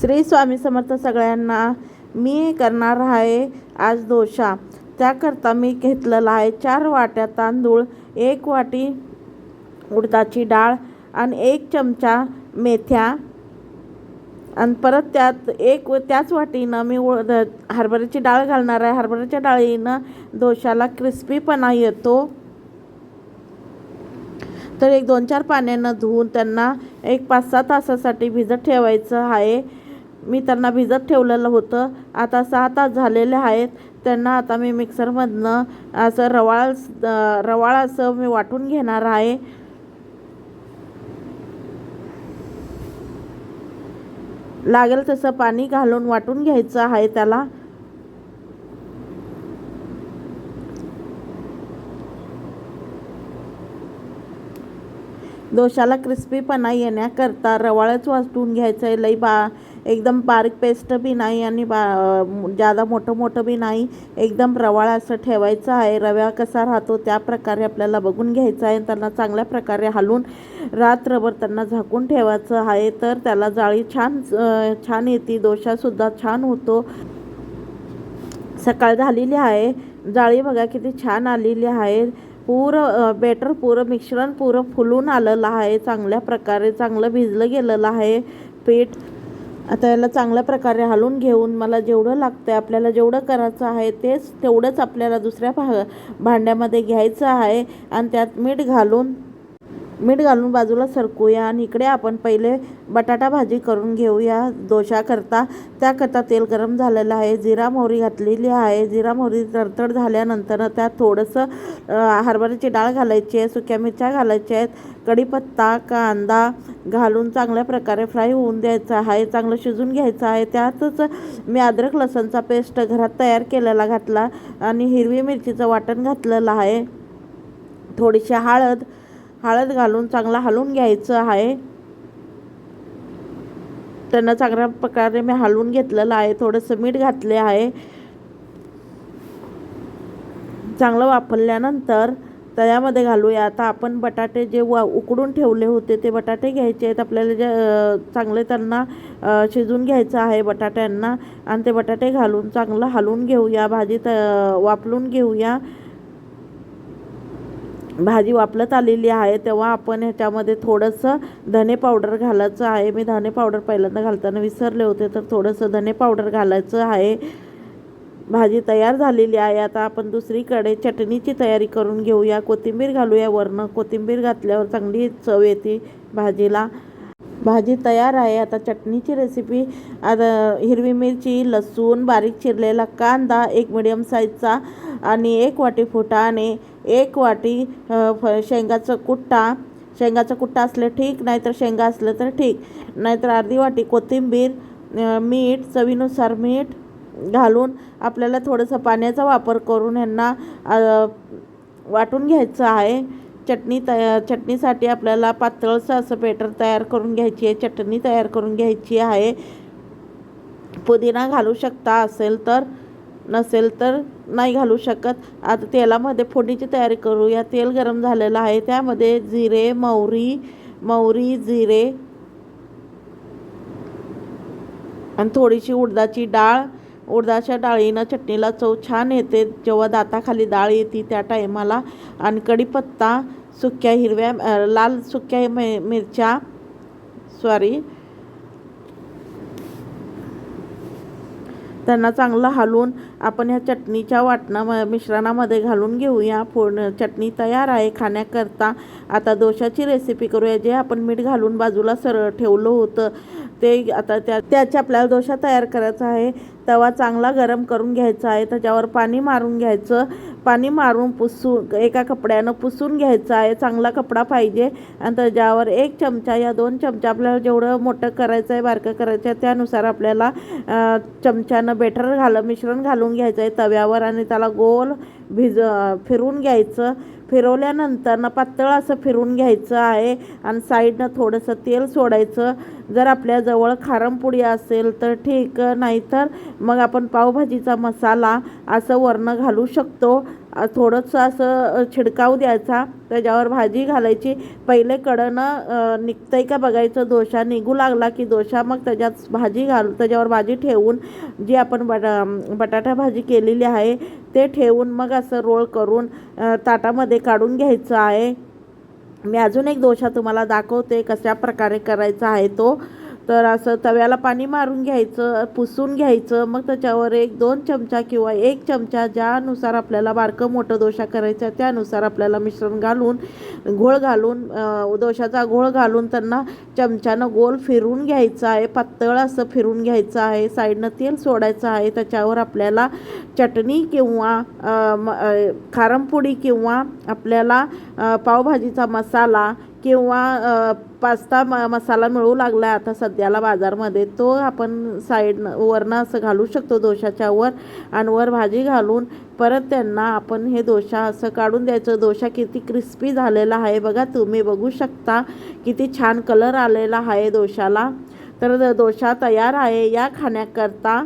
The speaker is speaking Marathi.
श्री स्वामी समर्थ सगळ्यांना मी करणार आहे आज दोशा त्याकरता मी घेतलेला आहे चार वाट्या तांदूळ एक वाटी उडदाची डाळ आणि एक चमचा मेथ्या. आणि परत त्यात एक व त्याच वाटीनं मी उड हरभऱ्याची डाळ घालणार आहे. हरभऱ्याच्या डाळीनं डोशाला क्रिस्पीपणा येतो. तर एक दोन चार पाण्यानं धुवून त्यांना एक पाच सहा तासासाठी भिजत ठेवायचं आहे. मी त्यांना भिजत ठेवलेलं होतं. आता सहा तास झालेले आहेत. त्यांना आता मी मिक्सरमधनं असं रवाळ रवाळ असं मी वाटून घेणार आहे. लागेल तसं पाणी घालून वाटून घ्यायचं आहे त्याला. दोशाला क्रिस्पीपणा येण्याकरता रवाळच वाटून घ्यायचं आहे लई बा एकदम बारीक पेस्ट बी नाही आणि बा जादा मोठं मोठं बी नाही एकदम रवाळ असं ठेवायचं आहे. रव्या कसा राहतो त्या प्रकारे आपल्याला बघून घ्यायचं आहे. त्यांना चांगल्या प्रकारे हलून रात्रभर त्यांना झाकून ठेवायचं आहे. तर त्याला जाळी छान छान येते. दोशासुद्धा छान होतो. सकाळ झालेली आहे. जाळी बघा किती छान आलेली आहे. पुरं बेटर पुरं मिश्रण पुरं फुलून आलेलं आहे. चांगल्या प्रकारे चांगलं भिजलं गेलेलं आहे. पीठ आता याला चांगल्या प्रकारे हलवून घेऊन मला जेवढं लागतं आहे आपल्याला जेवढं करायचं आहे तेच तेवढंच आपल्याला दुसऱ्या भा भांड्यामध्ये घ्यायचं आहे. आणि त्यात मीठ घालून मीठ घालून बाजूला सरकूया आणि इकडे आपण पहिले बटाटा भाजी करून घेऊया. दोशाकरता त्याकरता तेल गरम झालेलं आहे. जिरा मोहरी घातलेली आहे. जिरा मोहरी तडतड झाल्यानंतर त्यात थोडंसं हरभऱ्याची डाळ घालायची आहे. सुक्या मिरच्या घालायच्या आहेत. कढीपत्ता कांदा घालून चांगल्या प्रकारे फ्राय होऊन द्यायचा आहे. चांगलं शिजून घ्यायचं आहे. त्यातच मी अद्रक लसणचा पेस्ट घरात तयार केलेला घातला आणि हिरवी मिरचीचं वाटण घातलेलं आहे. थोडीशी हळद हळद घालून चांगला हलवून घ्यायचं आहे. त्यांना चांगल्या प्रकारे मी हलवून घेतलेलं आहे. थोडंसं मीठ घातले आहे. चांगलं वापरल्यानंतर तळ्यामध्ये घालूया. आता आपण बटाटे जे वा उकडून ठेवले होते ते बटाटे घ्यायचे आहेत. आपल्याला जे चांगले त्यांना शिजून घ्यायचं आहे बटाट्यांना. आणि ते बटाटे घालून चांगलं हलवून घेऊया. भाजी त वापरून घेऊया. भाजी वापरत आलेली आहे तेव्हा आपण ह्याच्यामध्ये थोडंसं धने पावडर घालायचं आहे. मी धने पावडर पहिल्यांदा घालताना विसरले होते तर थोडंसं धने पावडर घालायचं आहे. भाजी तयार झालेली आहे. आता आपण दुसरीकडे चटणीची तयारी करून घेऊया. कोथिंबीर घालूया वरनं. कोथिंबीर घातल्यावर चांगली चव येते भाजीला. भाजी तयार आहे. आता चटणीची रेसिपी आता हिरवी मिरची लसूण बारीक चिरलेला कांदा एक मिडियम साईजचा आणि एक वाटी फुटाणे. एक वाटी शेंगाचं कुट्टा. शेंगाचा कुट्टा असलं ठीक नाहीतर शेंगा असलं तर ठीक. नाहीतर अर्धी वाटी कोथिंबीर मीठ चवीनुसार मीठ घालून आपल्याला थोडंसं पाण्याचा वापर करून ह्यांना वाटून घ्यायचं आहे. चटणी तया चटणीसाठी आपल्याला पातळचं असं बेटर तयार करून घ्यायची आहे. चटणी तयार करून घ्यायची आहे. पुदिना घालू शकता असेल तर नसेल तर नाही घालू शकत. आता तेलामध्ये फोडणीची तयारी करूया. तेल गरम झालेलं आहे. त्यामध्ये जिरे मोहरी मोहरी जिरे आणि थोडीशी उडदाची डाळ. उडदाच्या डाळीनं चटणीला चव छान येते. जेव्हा दाताखाली डाळ येते त्या टायमाला. आणि कढीपत्ता सुक्या हिरव्या लाल सुक्या मि मिरच्या सॉरी त्यांना चांगलं हलवून आपण ह्या चटणीच्या वाटणा मिश्रणामध्ये घालून घेऊया. फोड चटणी तयार आहे खाण्याकरता. आता दोशाची रेसिपी करूया. जे आपण मीठ घालून बाजूला सरळ ठेवलं होतं ते आता त्या त्याची आपल्याला दोशा तयार करायचा आहे. तवा चांगला गरम करून घ्यायचा आहे. त्याच्यावर पाणी मारून घ्यायचं. पाणी मारून पुसून एका कपड्यानं पुसून घ्यायचं आहे. चांगला कपडा पाहिजे. आणि त्याच्यावर एक चमचा या दोन चमचा आपल्याला जेवढं मोठं करायचं आहे बारकं करायचं आहे त्यानुसार आपल्याला चमच्यानं बेटर घाल मिश्रण घालून घ्यायचं आहे तव्यावर. आणि त्याला गोल भिज फिरून घ्यायचं. फिरवल्यानंतरनं पातळ असं फिरून घ्यायचं आहे आणि साईडनं थोडंसं तेल सोडायचं. जर आपल्याजवळ खारमपुडी असेल तर ठीक नाहीतर मग आपण पावभाजीचा मसाला असं वरनं घालू शकतो. थोडंसं असं अ, छिडकाव द्यायचा. त्याच्यावर भाजी घालायची. पहिले कडनं निघतं निघतंय का बघायचं. दोशा निघू लागला की दोशा मग त्याच्यात भाजी घाल त्याच्यावर भाजी ठेवून जी आपण बटा बटाटा भाजी केलेली आहे ते ठेवून मग असं रोळ करून ताटामध्ये काढून घ्यायचं आहे. मी अजून एक दोशा तुम्हाला दाखवते कशा प्रकारे करायचा आहे तो. तर असं तव्याला पाणी मारून घ्यायचं पुसून घ्यायचं मग त्याच्यावर एक दोन चमचा किंवा एक चमचा ज्यानुसार आपल्याला बारकं मोठं दोशा करायचं आहे त्यानुसार आपल्याला मिश्रण घालून घोळ घालून दोशाचा घोळ घालून त्यांना चमच्यानं गोल फिरून घ्यायचं आहे पातळ असं फिरून घ्यायचं आहे साईडनं तेल सोडायचं आहे त्याच्यावर आपल्याला चटणी किंवा खारमपुडी किंवा आपल्याला पावभाजीचा मसाला किंवा पास्ता म मसाला मिळू लागला आहे आता सध्याला बाजारमध्ये तो आपण साईडनं वरनं असं घालू शकतो दोशाच्या वर आणि वर भाजी घालून परत त्यांना आपण हे दोशा असं काढून द्यायचं. दोशा किती क्रिस्पी झालेला आहे बघा तुम्ही बघू शकता. किती छान कलर आलेला आहे दोशाला. तर दोशा तयार आहे या खाण्याकरता.